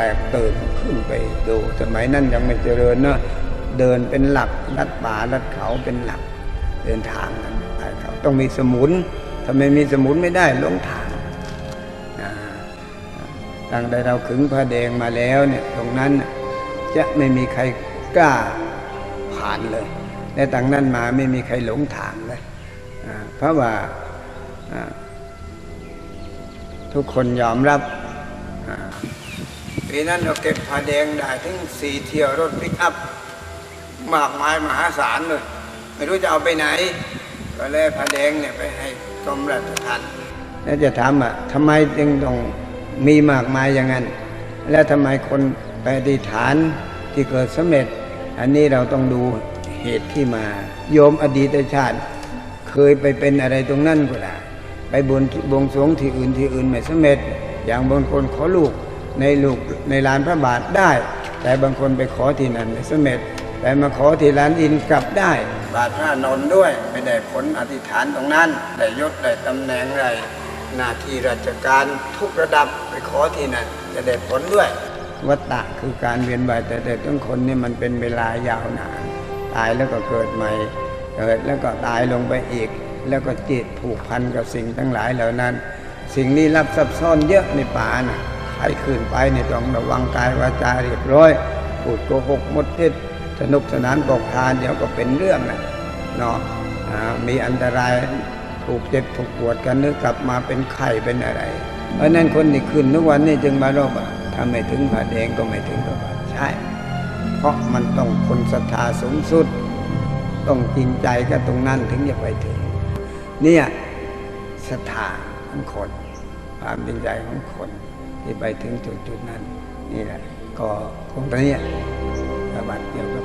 ตกตื่นขึ้นไปดูสมัยนั้นยังไม่เจริญเนาะเดินเป็นหลักลัดป่าลัดเขาเป็นหลัก เดินทางกันไปเขาต้องมีสมุนถ้าไมมีสมุนไม่ได้หลงทางอ่าตั้งแต่เราขึงพระแดงมาแล้วเนี่ยตรงนั้นจะไม่มีใครกล้าผ่านเลยและตั้งนั้นมาไม่มีใครหลงทางเลยเพราะว่าทุกคนยอมรับ ปีนั้นเราเก็บผ้าแดงได้ถึงสี่เที่ยวรถปิกอัพมากมายมหาศาลเลย ไม่รู้จะเอาไปไหน ก็เลยผ้าแดงเนี่ยไปให้กรมราชทัณฑ์แล้วจะถามอะทำไมจึงต้องมีมากมายอย่างนั้น แล้วทำไมคนไปอธิฐานที่เกิดสำเร็จ อันนี้เราต้องดูเหตุที่มา โยมอดีตชาติ เคยไปเป็นอะไรตรงนั้นก็ได้ไปบนบวงสรวงที่อื่นที่อื่นไม่สำเร็จ อย่างบางคนขอลูก ในลูกในลานพระบาทได้ แต่บางคนไปขอที่นั่นไม่สำเร็จ แต่มาขอที่ลานอินกลับได้ บาทพระนนท์ด้วยไม่ได้ผลอธิษฐานตรงนั้นได้ยศได้ตำแหน่งได้หน้าที่ราชการทุกระดับไปขอที่นั่นจะได้ผลด้วย วัตตะคือการเวียนว่ายแต่แต่ทั้งคนนี่มันเป็นเวลายาวนานตายแล้วก็เกิดใหม่ เกิดแล้วก็ตายลงไปอีก แล้วก็จิตผูกพันกับสิ่งทั้งหลายเหล่านั้น สิ่งนี้รับซับซ้อนเยอะในป่านะใครขึ้นไปเนี่ยต้องระวังกายวาจาเรียบร้อยพูดโกหกหมดเท็จสนุกสนานบอกทานเดี๋ยวก็เป็นเรื่องนะเนาะมีอันตรายถูกเจ็บถูกปวดกันนึกกลับมาเป็นไข้เป็นอะไร เพราะนั้นคนที่ขึ้นทุกวันนี้จึงมารบอะถ้าไม่ถึงผ่าแดงก็ไม่ถึงกับว่าใช่ เพราะมันต้องคนศรัทธาสูงสุด ต้องจริงใจกับตรงนั้นถึงจะไปถึง เนี่ยศรัทธาของคนความจริงใจของคน ที่ไปถึงจุดจุดๆนั้นนี่แหละก็คงตรงนี้ประวัติเกี่ยวกับ